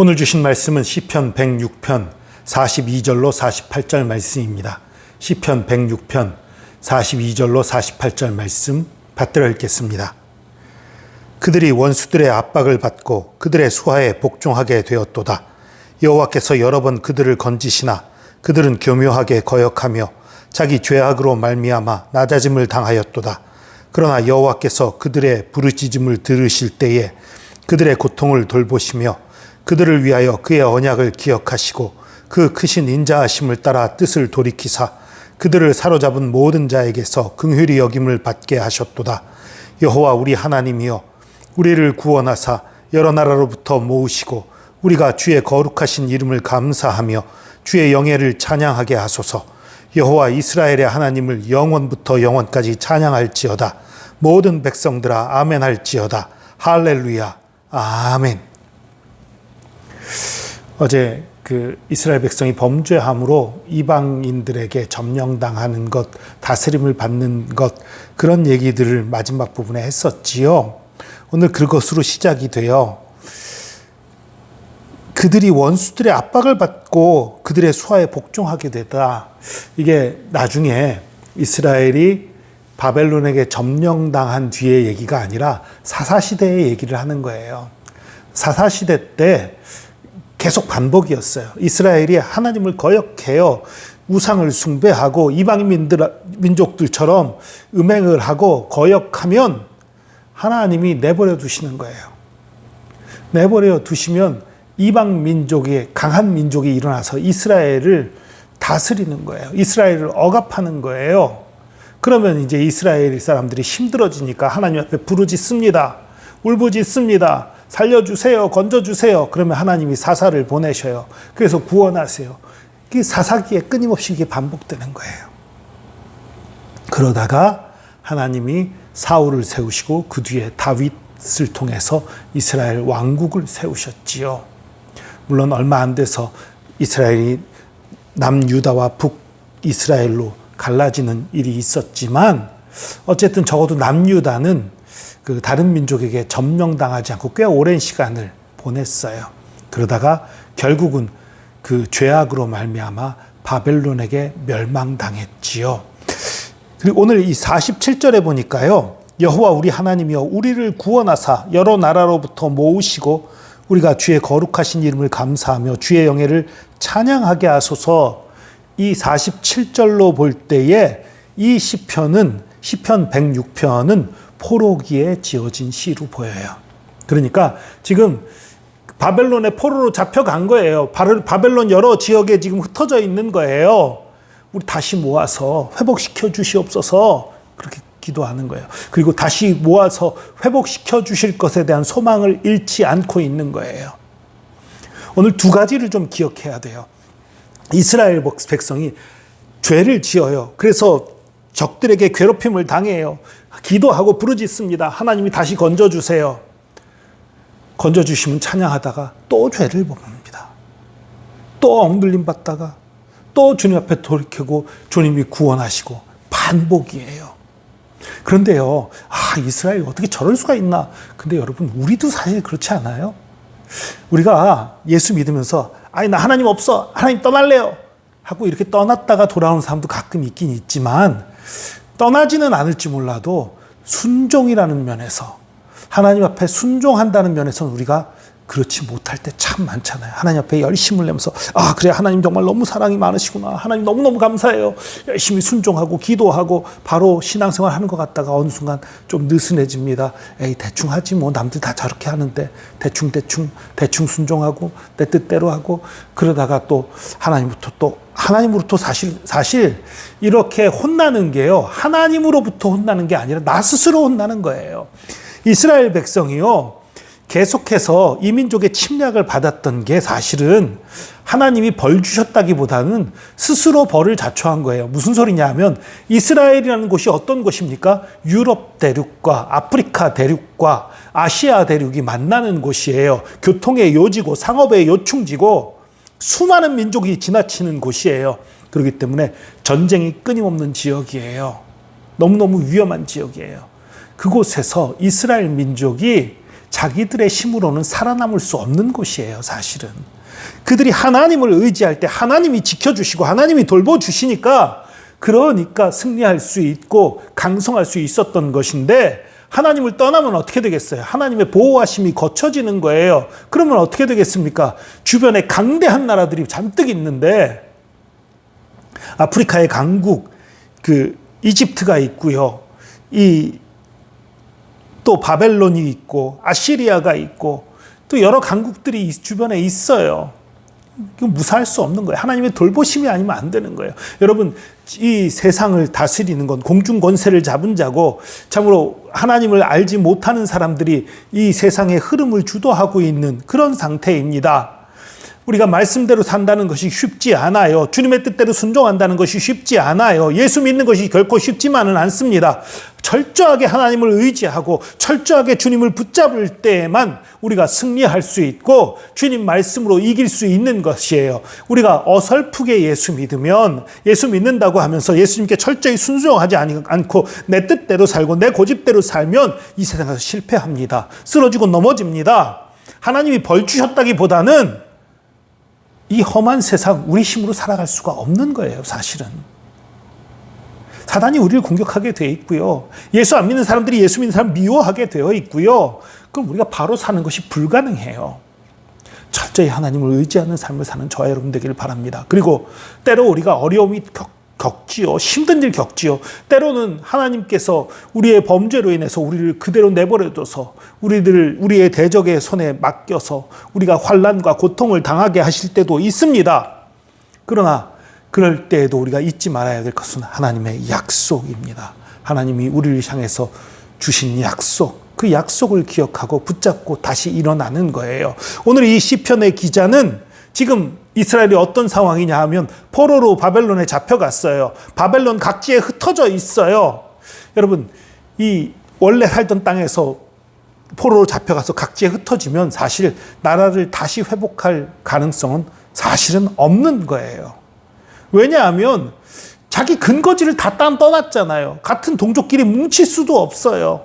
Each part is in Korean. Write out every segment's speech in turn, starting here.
오늘 주신 말씀은 시편 106편 42절로 48절 말씀입니다. 시편 106편 42절로 48절 말씀 받들어 읽겠습니다. 그들이 원수들의 압박을 받고 그들의 수하에 복종하게 되었도다. 여호와께서 여러 번 그들을 건지시나 그들은 교묘하게 거역하며 자기 죄악으로 말미암아 낮아짐을 당하였도다. 그러나 여호와께서 그들의 부르짖음을 들으실 때에 그들의 고통을 돌보시며 그들을 위하여 그의 언약을 기억하시고 그 크신 인자하심을 따라 뜻을 돌이키사 그들을 사로잡은 모든 자에게서 긍휼히 여김을 받게 하셨도다. 여호와 우리 하나님이여 우리를 구원하사 여러 나라로부터 모으시고 우리가 주의 거룩하신 이름을 감사하며 주의 영예를 찬양하게 하소서. 여호와 이스라엘의 하나님을 영원부터 영원까지 찬양할지어다. 모든 백성들아 아멘 할지어다. 할렐루야. 아멘. 어제 그 이스라엘 백성이 범죄함으로 이방인들에게 점령당하는 것, 다스림을 받는 것 그런 얘기들을 마지막 부분에 했었지요. 오늘 그것으로 시작이 돼요. 그들이 원수들의 압박을 받고 그들의 수하에 복종하게 되다. 이게 나중에 이스라엘이 바벨론에게 점령당한 뒤의 얘기가 아니라 사사시대의 얘기를 하는 거예요. 사사시대 때 계속 반복이었어요. 이스라엘이 하나님을 거역해요. 우상을 숭배하고 이방인민들 민족들처럼 음행을 하고 거역하면 하나님이 내버려 두시는 거예요. 내버려 두시면 이방 민족의 강한 민족이 일어나서 이스라엘을 다스리는 거예요. 이스라엘을 억압하는 거예요. 그러면 이제 이스라엘 사람들이 힘들어지니까 하나님 앞에 부르짖습니다. 울부짖습니다. 살려주세요. 건져주세요. 그러면 하나님이 사사를 보내셔요. 그래서 구원하세요. 이 사사기에 끊임없이 이게 반복되는 거예요. 그러다가 하나님이 사울을 세우시고 그 뒤에 다윗을 통해서 이스라엘 왕국을 세우셨지요. 물론 얼마 안 돼서 이스라엘이 남유다와 북이스라엘로 갈라지는 일이 있었지만 어쨌든 적어도 남유다는 그 다른 민족에게 점령당하지 않고 꽤 오랜 시간을 보냈어요. 그러다가 결국은 그 죄악으로 말미암아 바벨론에게 멸망당했지요. 그리고 오늘 이 47절에 보니까요. 여호와 우리 하나님이여 우리를 구원하사 여러 나라로부터 모으시고 우리가 주의 거룩하신 이름을 감사하며 주의 영예를 찬양하게 하소서 이 47절로 볼 때에 이 시편은 시편 106편은 포로기에 지어진 시로 보여요. 그러니까 지금 바벨론의 포로로 잡혀간 거예요. 바벨론 여러 지역에 지금 흩어져 있는 거예요. 우리 다시 모아서 회복시켜 주시옵소서 그렇게 기도하는 거예요. 그리고 다시 모아서 회복시켜 주실 것에 대한 소망을 잃지 않고 있는 거예요. 오늘 두 가지를 좀 기억해야 돼요. 이스라엘 백성이 죄를 지어요. 그래서 적들에게 괴롭힘을 당해요. 기도하고 부르짖습니다. 하나님이 다시 건져주세요. 건져주시면 찬양하다가 또 죄를 범합니다. 또 엉들림 받다가 또 주님 앞에 돌이키고 주님이 구원하시고 반복이에요. 그런데요, 아, 이스라엘 어떻게 저럴 수가 있나? 근데 여러분, 우리도 사실 그렇지 않아요? 우리가 예수 믿으면서, 아니, 나 하나님 없어. 하나님 떠날래요. 하고 이렇게 떠났다가 돌아오는 사람도 가끔 있긴 있지만, 떠나지는 않을지 몰라도 순종이라는 면에서 하나님 앞에 순종한다는 면에서는 우리가 그렇지 못할 때 참 많잖아요. 하나님 앞에 열심을 내면서 아 그래 하나님 정말 너무 사랑이 많으시구나. 하나님 너무너무 감사해요. 열심히 순종하고 기도하고 바로 신앙생활 하는 것 같다가 어느 순간 좀 느슨해집니다. 에이 대충 하지 뭐 남들 다 저렇게 하는데 대충 대충 대충 순종하고 내 뜻대로 하고 그러다가 또 하나님부터 또 하나님으로부터 사실 사실 이렇게 혼나는 게요. 하나님으로부터 혼나는 게 아니라 나 스스로 혼나는 거예요. 이스라엘 백성이요. 계속해서 이민족의 침략을 받았던 게 사실은 하나님이 벌 주셨다기보다는 스스로 벌을 자초한 거예요. 무슨 소리냐 하면 이스라엘이라는 곳이 어떤 곳입니까? 유럽 대륙과 아프리카 대륙과 아시아 대륙이 만나는 곳이에요. 교통의 요지고 상업의 요충지고 수많은 민족이 지나치는 곳이에요. 그렇기 때문에 전쟁이 끊임없는 지역이에요. 너무너무 위험한 지역이에요. 그곳에서 이스라엘 민족이 자기들의 힘으로는 살아남을 수 없는 곳이에요, 사실은. 그들이 하나님을 의지할 때 하나님이 지켜주시고 하나님이 돌보주시니까 그러니까 승리할 수 있고 강성할 수 있었던 것인데 하나님을 떠나면 어떻게 되겠어요? 하나님의 보호하심이 거쳐지는 거예요. 그러면 어떻게 되겠습니까? 주변에 강대한 나라들이 잔뜩 있는데 아프리카의 강국 그 이집트가 있고요. 이 또 바벨론이 있고 아시리아가 있고 또 여러 강국들이 주변에 있어요. 무사할 수 없는 거예요. 하나님의 돌보심이 아니면 안 되는 거예요. 여러분, 이 세상을 다스리는 건 공중 권세를 잡은 자고 참으로 하나님을 알지 못하는 사람들이 이 세상의 흐름을 주도하고 있는 그런 상태입니다. 우리가 말씀대로 산다는 것이 쉽지 않아요. 주님의 뜻대로 순종한다는 것이 쉽지 않아요. 예수 믿는 것이 결코 쉽지만은 않습니다. 철저하게 하나님을 의지하고 철저하게 주님을 붙잡을 때에만 우리가 승리할 수 있고 주님 말씀으로 이길 수 있는 것이에요. 우리가 어설프게 예수 믿으면 예수 믿는다고 하면서 예수님께 철저히 순종하지 않고 내 뜻대로 살고 내 고집대로 살면 이 세상에서 실패합니다. 쓰러지고 넘어집니다. 하나님이 벌 주셨다기보다는 이 험한 세상 우리 힘으로 살아갈 수가 없는 거예요, 사실은. 사단이 우리를 공격하게 되어 있고요. 예수 안 믿는 사람들이 예수 믿는 사람 미워하게 되어 있고요. 그럼 우리가 바로 사는 것이 불가능해요. 철저히 하나님을 의지하는 삶을 사는 저와 여러분 되기를 바랍니다. 그리고 때로 우리가 어려움이 겪, 겪지요. 힘든 일 겪지요. 때로는 하나님께서 우리의 범죄로 인해서 우리를 그대로 내버려둬서 우리들 우리의 대적의 손에 맡겨서 우리가 환란과 고통을 당하게 하실 때도 있습니다. 그러나 그럴 때에도 우리가 잊지 말아야 될 것은 하나님의 약속입니다. 하나님이 우리를 향해서 주신 약속. 그 약속을 기억하고 붙잡고 다시 일어나는 거예요. 오늘 이 시편의 기자는 지금 이스라엘이 어떤 상황이냐 하면 포로로 바벨론에 잡혀갔어요. 바벨론 각지에 흩어져 있어요. 여러분, 이 원래 살던 땅에서 포로로 잡혀가서 각지에 흩어지면 사실 나라를 다시 회복할 가능성은 사실은 없는 거예요. 왜냐하면 자기 근거지를 다 떠났잖아요. 같은 동족끼리 뭉칠 수도 없어요.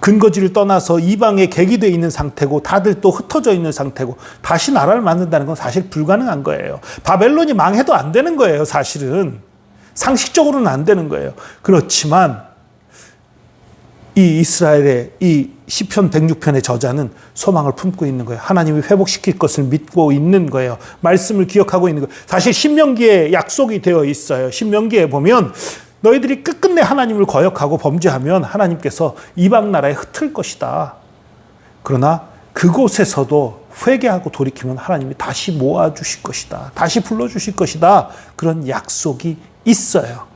근거지를 떠나서 이방에 객이되어 있는 상태고 다들 또 흩어져 있는 상태고 다시 나라를 만든다는 건 사실 불가능한 거예요. 바벨론이 망해도 안 되는 거예요, 사실은. 상식적으로는 안 되는 거예요. 그렇지만 이 이스라엘의 이 시편 106편의 저자는 소망을 품고 있는 거예요. 하나님이 회복시킬 것을 믿고 있는 거예요. 말씀을 기억하고 있는 거예요. 사실 신명기에 약속이 되어 있어요. 신명기에 보면 너희들이 끝끝내 하나님을 거역하고 범죄하면 하나님께서 이방 나라에 흩을 것이다. 그러나 그곳에서도 회개하고 돌이키면 하나님이 다시 모아 주실 것이다. 다시 불러 주실 것이다. 그런 약속이 있어요.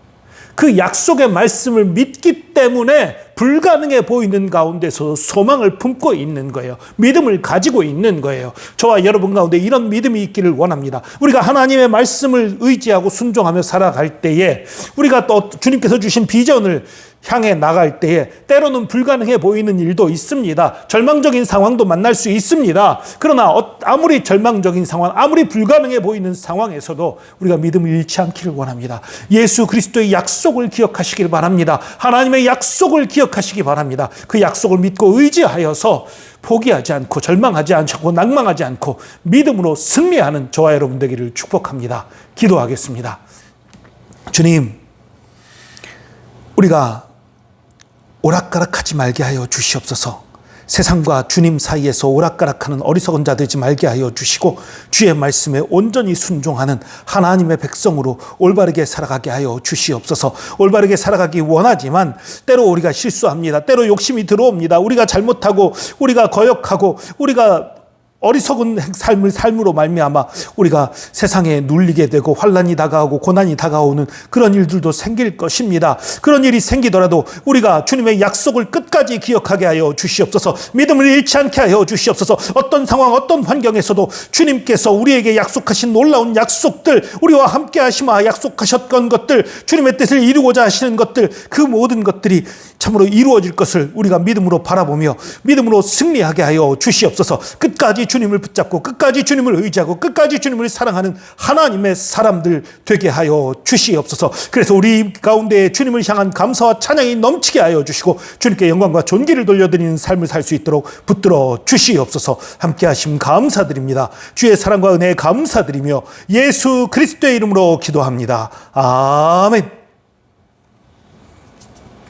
그 약속의 말씀을 믿기 때문에 불가능해 보이는 가운데서 소망을 품고 있는 거예요. 믿음을 가지고 있는 거예요. 저와 여러분 가운데 이런 믿음이 있기를 원합니다. 우리가 하나님의 말씀을 의지하고 순종하며 살아갈 때에 우리가 또 주님께서 주신 비전을 향해 나갈 때에 때로는 불가능해 보이는 일도 있습니다. 절망적인 상황도 만날 수 있습니다. 그러나 어, 아무리 절망적인 상황, 아무리 불가능해 보이는 상황에서도 우리가 믿음을 잃지 않기를 원합니다. 예수 그리스도의 약속을 기억하시길 바랍니다. 하나님의 약속을 기억하시기 바랍니다. 그 약속을 믿고 의지하여서 포기하지 않고 절망하지 않고 낭망하지 않고 믿음으로 승리하는 저와 여러분 되기를 축복합니다. 기도하겠습니다. 주님, 우리가 오락가락하지 말게 하여 주시옵소서. 세상과 주님 사이에서 오락가락하는 어리석은 자 되지 말게 하여 주시고 주의 말씀에 온전히 순종하는 하나님의 백성으로 올바르게 살아가게 하여 주시옵소서. 올바르게 살아가기 원하지만 때로 우리가 실수합니다. 때로 욕심이 들어옵니다. 우리가 잘못하고 우리가 거역하고 우리가 어리석은 삶을 삶으로 말미암아 우리가 세상에 눌리게 되고 환란이 다가오고 고난이 다가오는 그런 일들도 생길 것입니다. 그런 일이 생기더라도 우리가 주님의 약속을 끝까지 기억하게 하여 주시옵소서. 믿음을 잃지 않게 하여 주시옵소서. 어떤 상황 어떤 환경에서도 주님께서 우리에게 약속하신 놀라운 약속들 우리와 함께 하시마 약속하셨던 것들 주님의 뜻을 이루고자 하시는 것들 그 모든 것들이 참으로 이루어질 것을 우리가 믿음으로 바라보며 믿음으로 승리하게 하여 주시옵소서. 끝까지 주님을 붙잡고 끝까지 주님을 의지하고 끝까지 주님을 사랑하는 하나님의 사람들 되게 하여 주시옵소서. 그래서 우리 가운데 주님을 향한 감사와 찬양이 넘치게 하여 주시고 주님께 영광과 존귀를 돌려드리는 삶을 살 수 있도록 붙들어 주시옵소서. 함께 하심 감사드립니다. 주의 사랑과 은혜에 감사드리며 예수 그리스도의 이름으로 기도합니다. 아멘.